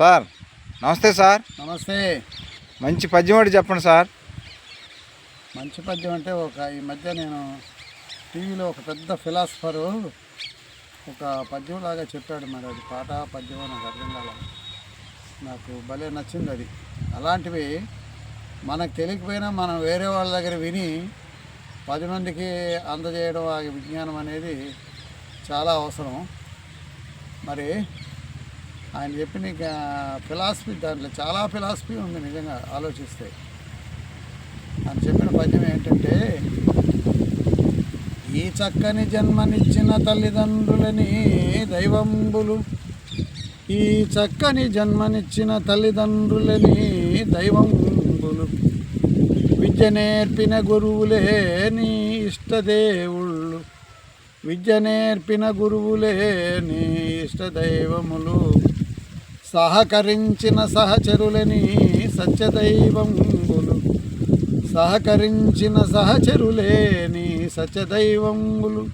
Sir నమస్తే sir. నమస్తే. మంచి పద్యం ఒకటి చెప్పండి సార్. మంచి పద్యం అంటే ఒక ఈ మధ్య నేను టీవీలో ఒక పెద్ద ఫిలాసఫరు ఒక పద్యం లాగా చెప్పాడు మరి అది పాట పద్యం నాకు అర్థం కాల. నాకు భలే నచ్చింది అది. అలాంటివి మనకు తెలియకపోయినా మనం వేరే వాళ్ళ దగ్గర విని పది మందికి అందజేయడం ఆ విజ్ఞానం అనేది చాలా అవసరం. మరి ఆయన చెప్పిన ఫిలాసఫీ దాంట్లో చాలా ఫిలాసఫీ ఉంది నిజంగా ఆలోచిస్తే. ఆయన చెప్పిన పద్యం ఏంటంటే ఈ చక్కని జన్మనిచ్చిన తల్లిదండ్రులని దైవంబులు ఈ చక్కని జన్మనిచ్చిన తల్లిదండ్రులని దైవంబులు విద్య నేర్పిన గురువులే నీ ఇష్టదేవుళ్ళు విద్య నేర్పిన గురువులే నీ ఇష్టదైవములు సహకరించిన సహచరులని సత్యదైవంబులు సహకరించిన సహచరులేని సత్యదైవంగులు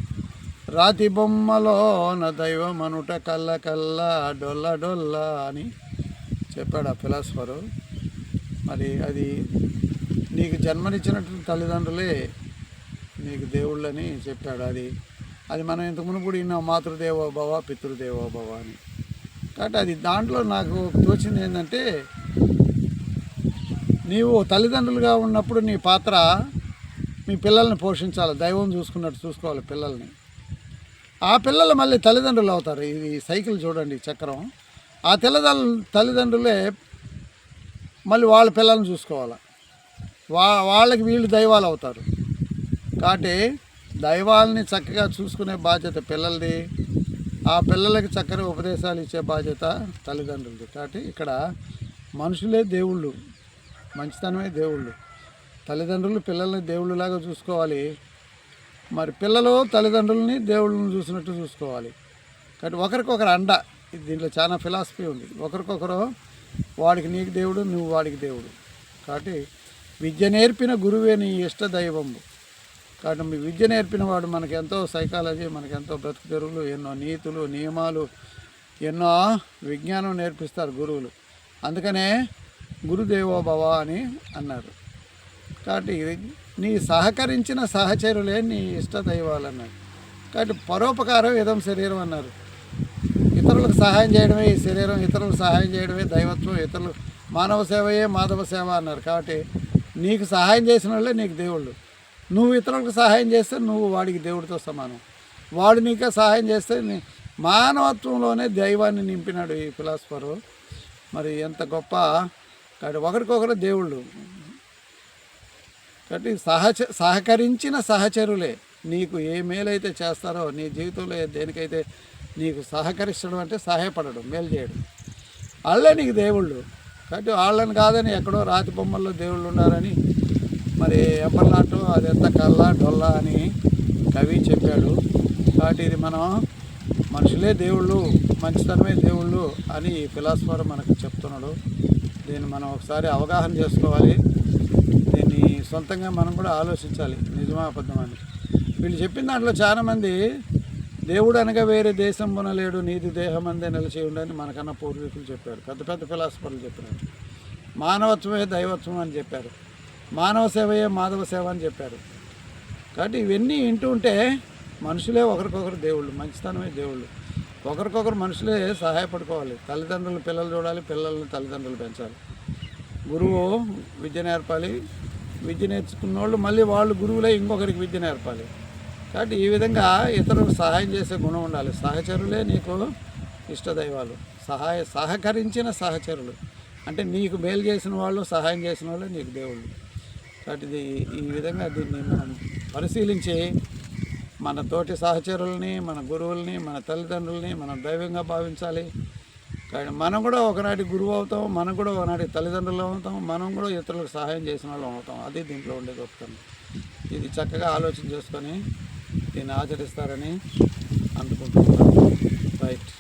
రాతి బొమ్మలోన దైవమనుట కల్ల కల్ల డొల్ల డొల్ల అని చెప్పాడు ఆ ఫిలాసఫరు. మరి అది నీకు జన్మనిచ్చినటువంటి తల్లిదండ్రులే నీకు దేవుళ్ళని చెప్పాడు అది. అది మనం ఇంతకు కూడా విన్నాం మాతృదేవో భవ పితృదేవో భవ అని. కాబట్టి అది దాంట్లో నాకు తోచింది ఏంటంటే నీవు తల్లిదండ్రులుగా ఉన్నప్పుడు నీ పాత్ర మీ పిల్లల్ని పోషించాలి దైవం చూసుకున్నట్టు చూసుకోవాలి పిల్లల్ని. ఆ పిల్లలు మళ్ళీ తల్లిదండ్రులు అవుతారు. ఇది సైకిల్ చూడండి చక్రం. ఆ తెల్లదల్ తల్లిదండ్రులే మళ్ళీ వాళ్ళ పిల్లల్ని చూసుకోవాలి. వా వాళ్ళకి వీళ్ళు దైవాలు అవుతారు. కాబట్టి దైవాల్ని చక్కగా చూసుకునే బాధ్యత పిల్లలది. ఆ పిల్లలకి చక్కని ఉపదేశాలు ఇచ్చే బాధ్యత తల్లిదండ్రులది. కాబట్టి ఇక్కడ మనుషులే దేవుళ్ళు. మంచితనమే దేవుళ్ళు. తల్లిదండ్రులు పిల్లల్ని దేవుళ్ళలాగా చూసుకోవాలి. మరి పిల్లలు తల్లిదండ్రులని దేవుళ్ళని చూసినట్టు చూసుకోవాలి. కాబట్టి ఒకరికొకరు అండ. ఇది దీంట్లో చాలా ఫిలాసఫీ ఉంది. ఒకరికొకరు వాడికి నీకు దేవుడు నువ్వు వాడికి దేవుడు. కాబట్టి విద్య నేర్పిన గురువే నీ ఇష్ట దైవము. కాబట్టి మీ విద్య నేర్పిన వాడు మనకి ఎంతో సైకాలజీ మనకి ఎంతో బ్రతుకు తెరువులు ఎన్నో నీతులు నియమాలు ఎన్నో విజ్ఞానం నేర్పిస్తారు గురువులు. అందుకనే గురుదేవో భవ అని అన్నారు. కాబట్టి ఇది నీ సహకరించిన సహచరులే నీ ఇష్ట దైవాలు అన్నారు కాబట్టి పరోపకారం ఇదం శరీరం అన్నారు. ఇతరులకు సహాయం చేయడమే ఈ శరీరం ఇతరులకు సహాయం చేయడమే దైవత్వం ఇతరులు మానవ సేవయే మాధవ సేవ అన్నారు. కాబట్టి నీకు సహాయం చేసిన వాళ్ళే నీకు దేవుళ్ళు. నువ్వు ఇతరులకు సహాయం చేస్తే నువ్వు వాడికి దేవుడితో సమానం. వాడు నీకే సహాయం చేస్తే నీ మానవత్వంలోనే దైవాన్ని నింపినాడు ఈ ఫిలాసఫరు. మరి ఎంత గొప్ప కాబట్టి ఒకరికొకరు దేవుళ్ళు. కాబట్టి సహచ సహకరించిన సహచరులే. నీకు ఏ మేలైతే చేస్తారో నీ జీవితంలో దేనికైతే నీకు సహకరించడం అంటే సహాయపడడం మేలు చేయడం. వాళ్ళే నీకు దేవుళ్ళు. కాబట్టి వాళ్ళని కాదని ఎక్కడో రాతి బొమ్మల్లో దేవుళ్ళు ఉన్నారని మరి ఎప్పటిలాంటో అది ఎంత కల్లా డొల్లా అని కవి చెప్పాడు. కాబట్టి ఇది మనం మనుషులే దేవుళ్ళు మంచితనమే దేవుళ్ళు అని ఈ ఫిలాసఫర్ మనకు చెప్తున్నాడు. దీన్ని మనం ఒకసారి అవగాహన చేసుకోవాలి. దీన్ని సొంతంగా మనం కూడా ఆలోచించాలి. నిజమా అబద్ధమా అని. వీళ్ళు చెప్పిన దాంట్లో చాలామంది దేవుడు అనగా వేరే దేశం లేడు నీది దేహం అందే నిలిచి ఉండని మనకన్నా పూర్వీకులు చెప్పారు. పెద్ద పెద్ద ఫిలాసఫర్లు చెప్పారు మానవత్వమే దైవత్వం అని చెప్పారు. మానవ సేవయే మాధవ సేవ అని చెప్పారు. కాబట్టి ఇవన్నీ వింటూ ఉంటే మనుషులే ఒకరికొకరు దేవుళ్ళు మంచితనమే దేవుళ్ళు. ఒకరికొకరు మనుషులే సహాయపడుకోవాలి. తల్లిదండ్రులు పిల్లలు చూడాలి పిల్లల్ని తల్లిదండ్రులు పెంచాలి. గురువు విద్య నేర్పాలి. విద్య నేర్చుకున్న వాళ్ళు మళ్ళీ వాళ్ళు గురువులే ఇంకొకరికి విద్య నేర్పాలి. కాబట్టి ఈ విధంగా ఇతరులకు సహాయం చేసే గుణం ఉండాలి. సహచరులే నీకు ఇష్టదైవాలు సహాయ సహకరించిన సహచరులు. అంటే నీకు మేలు చేసిన వాళ్ళు సహాయం చేసిన వాళ్ళు నీకు దేవుళ్ళు. కాబట్టి ఈ విధంగా దీన్ని మనం పరిశీలించి మన తోటి సహచరుల్ని మన గురువుల్ని మన తల్లిదండ్రుల్ని మనం దైవంగా భావించాలి. కానీ మనం కూడా ఒకనాటి గురువు అవుతాం మనం కూడా ఒకనాటి తల్లిదండ్రులు అవుతాం మనం కూడా ఇతరులకు సహాయం చేసిన వాళ్ళం అవుతాం. అది దీంట్లో ఉండే గొప్పతనం. ఇది చక్కగా ఆలోచన చేసుకొని దీన్ని ఆచరిస్తారని అనుకుంటున్నాను. రైట్.